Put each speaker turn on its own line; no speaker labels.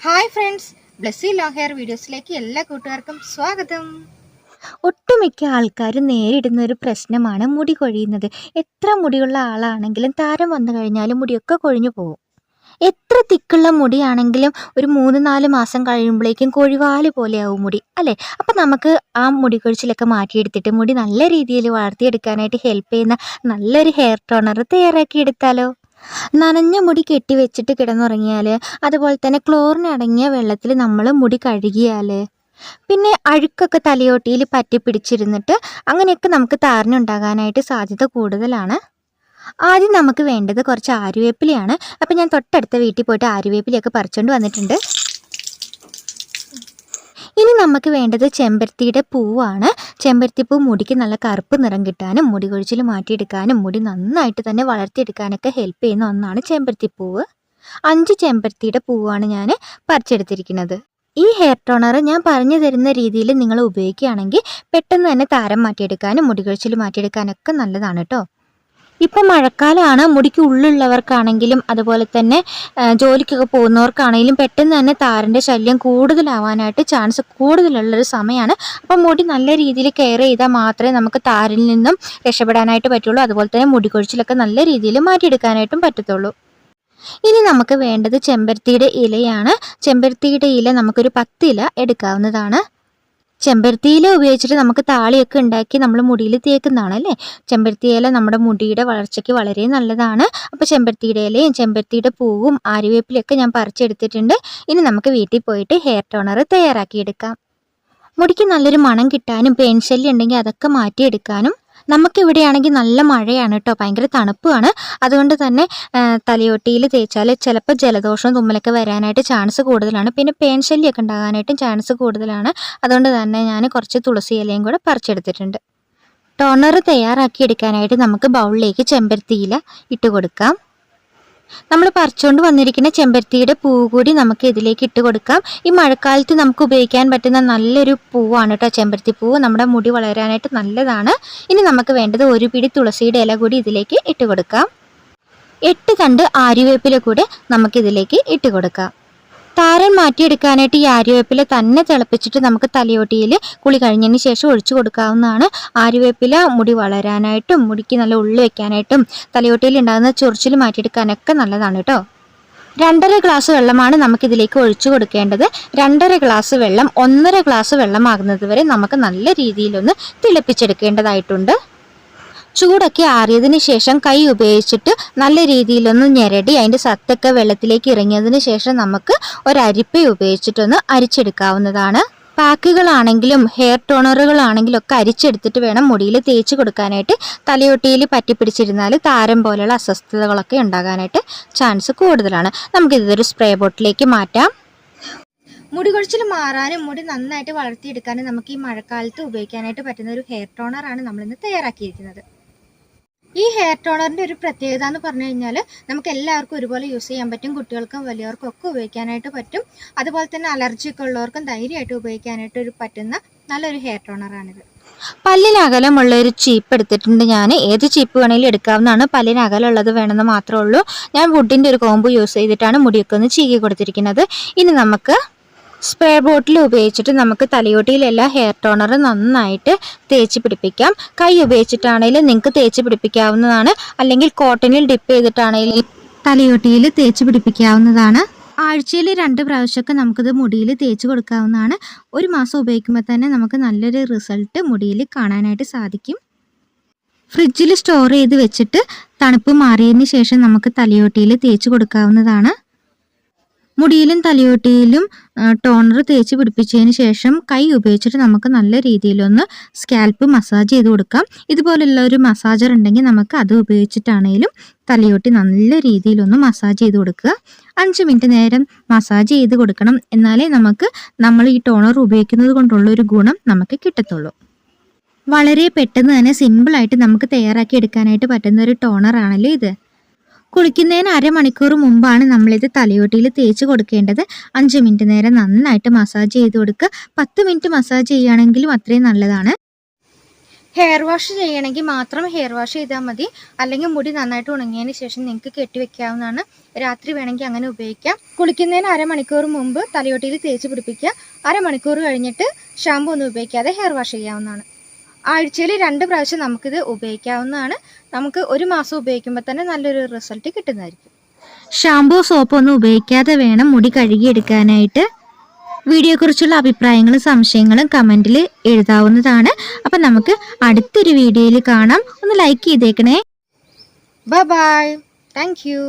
Hi friends Blessy long hair വീഡിയോസിലേക്ക് എല്ലാ കൂട്ടുകാർക്കും സ്വാഗതം.
ഒട്ടുമിക്ക ആൾക്കാരും നേരിടുന്ന ഒരു പ്രശ്നമാണ് മുടി കൊഴിയുന്നത്. എത്ര മുടിയുള്ള ആളാണെങ്കിലും താരം വന്നു കഴിഞ്ഞാൽ മുടിയൊക്കെ കൊഴിഞ്ഞു പോകും. എത്ര തിക്കുള്ള മുടിയാണെങ്കിലും ഒരു മൂന്ന് നാല് മാസം കഴിയുമ്പോഴേക്കും കൊഴിവാൽ പോലെയാവും മുടി അല്ലേ? അപ്പം നമുക്ക് ആ മുടി കൊഴിച്ചിലൊക്കെ മാറ്റിയെടുത്തിട്ട് മുടി നല്ല രീതിയിൽ വളർത്തിയെടുക്കാനായിട്ട് ഹെൽപ്പ് ചെയ്യുന്ന നല്ലൊരു ഹെയർ ടോണർ തയ്യാറാക്കിയെടുത്താലോ? നനഞ്ഞ മുടി കെട്ടിവെച്ചിട്ട് കിടന്നുറങ്ങിയാൽ അതുപോലെ തന്നെ ക്ലോറിൻ അടങ്ങിയ വെള്ളത്തിൽ നമ്മൾ മുടി കഴുകിയാൽ പിന്നെ അഴുക്കൊക്കെ തലയോട്ടിയിൽ പറ്റി പിടിച്ചിരുന്നിട്ട് അങ്ങനെയൊക്കെ നമുക്ക് താരനുണ്ടാകാനായിട്ട് സാധ്യത കൂടുതലാണ്. ആദ്യം നമുക്ക് വേണ്ടത് കുറച്ച് ആര്യവേപ്പിലയാണ്. അപ്പം ഞാൻ തൊട്ടടുത്ത വീട്ടിൽ പോയിട്ട് ആര്യവേപ്പിലയൊക്കെ പറിച്ചുകൊണ്ട് വന്നിട്ടുണ്ട്. ഇനി നമുക്ക് വേണ്ടത് ചെമ്പരത്തിയുടെ പൂവാണ്. ചെമ്പരത്തി പൂ മുടിക്ക് നല്ല കറുപ്പ് നിറം കിട്ടാനും മുടി കൊഴിച്ചിൽ മാറ്റിയെടുക്കാനും മുടി നന്നായിട്ട് തന്നെ വളർത്തിയെടുക്കാനൊക്കെ ഹെൽപ്പ് ചെയ്യുന്ന ഒന്നാണ് ചെമ്പരത്തി പൂവ് അഞ്ച് ചെമ്പരത്തിയുടെ പൂവാണ് ഞാൻ പറിച്ചെടുത്തിരിക്കുന്നത്. ഈ ഹെയർ ടോണർ ഞാൻ പറഞ്ഞു തരുന്ന രീതിയിൽ നിങ്ങൾ ഉപയോഗിക്കുകയാണെങ്കിൽ പെട്ടെന്ന് തന്നെ താരം മാറ്റിയെടുക്കാനും മുടി കൊഴിച്ചിൽ മാറ്റിയെടുക്കാനൊക്കെ നല്ലതാണ് കേട്ടോ ഇപ്പം മഴക്കാലമാണ് മുടിക്ക് ഉള്ളുള്ളവർക്കാണെങ്കിലും അതുപോലെ തന്നെ ജോലിക്കൊക്കെ പോകുന്നവർക്കാണെങ്കിലും പെട്ടെന്ന് തന്നെ താരന്റെ ശല്യം കൂടുതലാവാനായിട്ട് ചാൻസ് കൂടുതലുള്ളൊരു സമയമാണ് അപ്പം മുടി നല്ല രീതിയിൽ കെയർ ചെയ്താൽ മാത്രമേ നമുക്ക് താരിൽ നിന്നും രക്ഷപ്പെടാനായിട്ട് പറ്റുള്ളൂ. അതുപോലെ തന്നെ മുടി കൊഴിച്ചിലൊക്കെ നല്ല രീതിയിൽ മാറ്റിയെടുക്കാനായിട്ടും പറ്റത്തുള്ളൂ. ഇനി നമുക്ക് വേണ്ടത് ചെമ്പരത്തിയുടെ ഇലയാണ്. ചെമ്പരത്തിയുടെ ഇല നമുക്കൊരു പത്ത് ഇല എടുക്കാവുന്നതാണ്. ചെമ്പരത്തി ഇല ഉപയോഗിച്ചിട്ട് നമുക്ക് താളിയൊക്കെ ഉണ്ടാക്കി നമ്മൾ മുടിയിൽ തേക്കുന്നതാണ് അല്ലേ? ചെമ്പരത്തി ഇല നമ്മുടെ മുടിയുടെ വളർച്ചയ്ക്ക് വളരെ നല്ലതാണ്. അപ്പോൾ ചെമ്പരത്തിയുടെ ഇലയും ചെമ്പരത്തിയുടെ പൂവും ആര്യവേപ്പിലൊക്കെ ഞാൻ പറിച്ചെടുത്തിട്ടുണ്ട്. ഇനി നമുക്ക് വീട്ടിൽ പോയിട്ട് ഹെയർ ടോണർ തയ്യാറാക്കിയെടുക്കാം. മുടിക്ക് നല്ലൊരു മണം കിട്ടാനും പെയിൻശല്യം ഉണ്ടെങ്കിൽ അതൊക്കെ മാറ്റിയെടുക്കാനും നമുക്കിവിടെയാണെങ്കിൽ നല്ല മഴയാണ് കേട്ടോ. ഭയങ്കര തണുപ്പാണ് അതുകൊണ്ട് തന്നെ തലയോട്ടിയിൽ തേച്ചാൽ ചിലപ്പോൾ ജലദോഷവും തുമ്മലൊക്കെ വരാനായിട്ട് ചാൻസ് കൂടുതലാണ്. പിന്നെ പേൻ ശല്യമൊക്കെ ഉണ്ടാകാനായിട്ടും ചാൻസ് കൂടുതലാണ്. അതുകൊണ്ട് തന്നെ ഞാൻ കുറച്ച് തുളസി ഇലയും കൂടെ പറിച്ചെടുത്തിട്ടുണ്ട്. ടോണർ തയ്യാറാക്കി എടുക്കാനായിട്ട് നമുക്ക് ബൗളിലേക്ക് ചെമ്പരത്തിയില ഇട്ട് കൊടുക്കാം. നമ്മൾ പറിച്ചുകൊണ്ട് വന്നിരിക്കുന്ന ചെമ്പരത്തിയുടെ പൂവ് കൂടി നമുക്ക് ഇതിലേക്ക് ഇട്ട് കൊടുക്കാം. ഈ മഴക്കാലത്ത് നമുക്ക് ഉപയോഗിക്കാൻ പറ്റുന്ന നല്ലൊരു പൂവാണ് കേട്ടോ ചെമ്പരത്തി പൂവ് നമ്മുടെ മുടി വളരാനായിട്ട് നല്ലതാണ്. ഇനി നമുക്ക് വേണ്ടത് ഒരു പിടി തുളസിയുടെ ഇല കൂടി ഇതിലേക്ക് ഇട്ട് കൊടുക്കാം. എട്ട് കണ്ട് ആര്യവേപ്പില കൂടെ നമുക്കിതിലേക്ക് ഇട്ട് കൊടുക്കാം. താരൻ മാറ്റിയെടുക്കാനായിട്ട് ഈ ആര്യവേപ്പില തന്നെ തിളപ്പിച്ചിട്ട് നമുക്ക് തലയോട്ടിയിൽ കുളി കഴിഞ്ഞതിന് ശേഷം ഒഴിച്ചു കൊടുക്കാവുന്നതാണ്. ആര്യവേപ്പില മുടി വളരാനായിട്ടും മുടിക്ക് നല്ല ഉള്ളു വെക്കാനായിട്ടും തലയോട്ടിയിൽ ഉണ്ടാകുന്ന ചൊറിച്ചിൽ മാറ്റിയെടുക്കാനൊക്കെ നല്ലതാണ് കേട്ടോ. രണ്ടര ഗ്ലാസ് വെള്ളമാണ് നമുക്കിതിലേക്ക് ഒഴിച്ചു കൊടുക്കേണ്ടത്. രണ്ടര ഗ്ലാസ് വെള്ളം ഒന്നര ഗ്ലാസ് വെള്ളമാകുന്നത് വരെ നമുക്ക് നല്ല രീതിയിലൊന്ന് തിളപ്പിച്ചെടുക്കേണ്ടതായിട്ടുണ്ട്. ചൂടൊക്കെ ആറിയതിന് ശേഷം കൈ ഉപയോഗിച്ചിട്ട് നല്ല രീതിയിലൊന്ന് ഞെരടി അതിന്റെ സത്തൊക്കെ വെള്ളത്തിലേക്ക് ഇറങ്ങിയതിന് ശേഷം നമുക്ക് ഒരരിപ്പ ഉപയോഗിച്ചിട്ടൊന്ന് അരിച്ചെടുക്കാവുന്നതാണ്. പാക്കുകളാണെങ്കിലും ഹെയർ ടോണറുകളാണെങ്കിലും ഒക്കെ അരിച്ചെടുത്തിട്ട് വേണം മുടിയിൽ തേച്ച് കൊടുക്കാനായിട്ട്. തലയൊട്ടിയിൽ പറ്റിപ്പിടിച്ചിരുന്നാൽ താരം പോലെയുള്ള അസ്വസ്ഥതകളൊക്കെ ഉണ്ടാകാനായിട്ട് ചാൻസ് കൂടുതലാണ്. നമുക്കിതൊരു സ്പ്രേ ബോട്ടിലേക്ക് മാറ്റാം.
മുടി കൊഴിച്ചിൽ മാറാനും മുടി നന്നായിട്ട് വളർത്തിയെടുക്കാനും നമുക്ക് ഈ മഴക്കാലത്ത് ഉപയോഗിക്കാനായിട്ട് പറ്റുന്ന ഒരു ഹെയർ ടോണറാണ് നമ്മളിന്ന് തയ്യാറാക്കിയിരിക്കുന്നത്. ഈ ഹെയർ ടോണറിന്റെ ഒരു പ്രത്യേകത എന്ന് പറഞ്ഞു കഴിഞ്ഞാൽ നമുക്ക് എല്ലാവർക്കും ഒരുപോലെ യൂസ് ചെയ്യാൻ പറ്റും. കുട്ടികൾക്കും വലിയവർക്കും ഒക്കെ ഉപയോഗിക്കാനായിട്ട് പറ്റും. അതുപോലെ തന്നെ അലർജിയൊക്കെ ഉള്ളവർക്കും ധൈര്യമായിട്ട് ഉപയോഗിക്കാനായിട്ട് ഒരു പറ്റുന്ന നല്ലൊരു ഹെയർ ടോണറാണിത്
പല്ലിനകലമുള്ള ഒരു ചീപ്പ് എടുത്തിട്ടുണ്ട് ഞാൻ ഏത് ചീപ്പ് വേണമെങ്കിലും എടുക്കാവുന്നതാണ്. പല്ലിനകലുള്ളത് വേണമെന്ന് മാത്രമേ ഉള്ളൂ. ഞാൻ വുഡിന്റെ ഒരു കോമ്പ് യൂസ് ചെയ്തിട്ടാണ് മുടിയൊക്കെ ഒന്ന് ചീകി കൊടുത്തിരിക്കുന്നത്. ഇനി നമുക്ക് സ്പ്രേ ബോട്ടിൽ ഉപയോഗിച്ചിട്ട് നമുക്ക് തലയോട്ടിയിലെല്ലാം ഹെയർ ടോണർ നന്നായിട്ട് തേച്ച് പിടിപ്പിക്കാം. കൈ ഉപയോഗിച്ചിട്ടാണെങ്കിലും നിങ്ങൾക്ക് തേച്ച് പിടിപ്പിക്കാവുന്നതാണ്. അല്ലെങ്കിൽ കോട്ടണിൽ ഡിപ്പ് ചെയ്തിട്ടാണെങ്കിലും തലയോട്ടിയിൽ തേച്ച് പിടിപ്പിക്കാവുന്നതാണ്. ആഴ്ചയിൽ രണ്ട് പ്രാവശ്യമൊക്കെ നമുക്കിത് മുടിയിൽ തേച്ച് കൊടുക്കാവുന്നതാണ്. ഒരു മാസം ഉപയോഗിക്കുമ്പോൾ തന്നെ നമുക്ക് നല്ലൊരു റിസൾട്ട് മുടിയിൽ കാണാനായിട്ട് സാധിക്കും. ഫ്രിഡ്ജിൽ സ്റ്റോർ ചെയ്ത് വെച്ചിട്ട് തണുപ്പ് മാറിയതിന് ശേഷം നമുക്ക് തലയോട്ടിയിൽ തേച്ച് കൊടുക്കാവുന്നതാണ്. മുടിയിലും തലയോട്ടിയിലും ടോണർ തേച്ച് പിടിപ്പിച്ചതിന് ശേഷം കൈ ഉപയോഗിച്ചിട്ട് നമുക്ക് നല്ല രീതിയിലൊന്ന് സ്കാൽപ്പ് മസാജ് ചെയ്ത് കൊടുക്കാം. ഇതുപോലുള്ള ഒരു മസാജർ ഉണ്ടെങ്കിൽ നമുക്ക് അത് ഉപയോഗിച്ചിട്ടാണെങ്കിലും തലയോട്ടി നല്ല രീതിയിലൊന്ന് മസാജ് ചെയ്ത് കൊടുക്കുക. അഞ്ച് മിനിറ്റ് നേരം മസാജ് ചെയ്ത് കൊടുക്കണം. എന്നാലേ നമുക്ക് നമ്മൾ ഈ ടോണർ ഉപയോഗിക്കുന്നത് കൊണ്ടുള്ള ഒരു ഗുണം നമുക്ക് കിട്ടത്തുള്ളൂ. വളരെ പെട്ടെന്ന് തന്നെ സിമ്പിളായിട്ട് നമുക്ക് തയ്യാറാക്കി എടുക്കാനായിട്ട് പറ്റുന്ന ഒരു ടോണറാണല്ലോ ഇത്. കുളിക്കുന്നതിന് അരമണിക്കൂർ മുമ്പാണ് നമ്മളിത് തലയോട്ടിയിൽ തേച്ച് കൊടുക്കേണ്ടത്. അഞ്ച് മിനിറ്റ് നേരം നന്നായിട്ട് മസാജ് ചെയ്ത് കൊടുക്കുക. പത്ത് മിനിറ്റ് മസാജ് ചെയ്യുകയാണെങ്കിലും അത്രയും നല്ലതാണ്.
ഹെയർ വാഷ് ചെയ്യണമെങ്കിൽ മാത്രം ഹെയർ വാഷ് ചെയ്താൽ മതി. അല്ലെങ്കിൽ മുടി നന്നായിട്ട് ഉണങ്ങിയതിന് ശേഷം നിങ്ങൾക്ക് കെട്ടിവെക്കാവുന്നതാണ് രാത്രി വേണമെങ്കിൽ അങ്ങനെ ഉപയോഗിക്കാം. കുളിക്കുന്നതിന് അരമണിക്കൂർ മുമ്പ് തലയോട്ടിയിൽ തേച്ച് പിടിപ്പിക്കുക. അരമണിക്കൂർ കഴിഞ്ഞിട്ട് ഷാമ്പു ഒന്നും ഉപയോഗിക്കാതെ ഹെയർ വാഷ് ചെയ്യാവുന്നതാണ്. ആഴ്ചയിൽ രണ്ട് പ്രാവശ്യം നമുക്കിത് ഉപയോഗിക്കാവുന്നതാണ്. നമുക്ക് ഒരു മാസം ഉപയോഗിക്കുമ്പോൾ തന്നെ നല്ലൊരു റിസൾട്ട് കിട്ടുന്നതായിരിക്കും.
ഷാമ്പൂ സോപ്പ് ഒന്നും ഉപയോഗിക്കാതെ വേണം മുടി കഴുകിയെടുക്കാനായിട്ട്. വീഡിയോയെക്കുറിച്ചുള്ള അഭിപ്രായങ്ങളും സംശയങ്ങളും കമന്റിൽ എഴുതാവുന്നതാണ്. അപ്പം നമുക്ക് അടുത്തൊരു വീഡിയോയിൽ കാണാം. ഒന്ന് ലൈക്ക് ചെയ്തേക്കണേ.
Bye bye thank you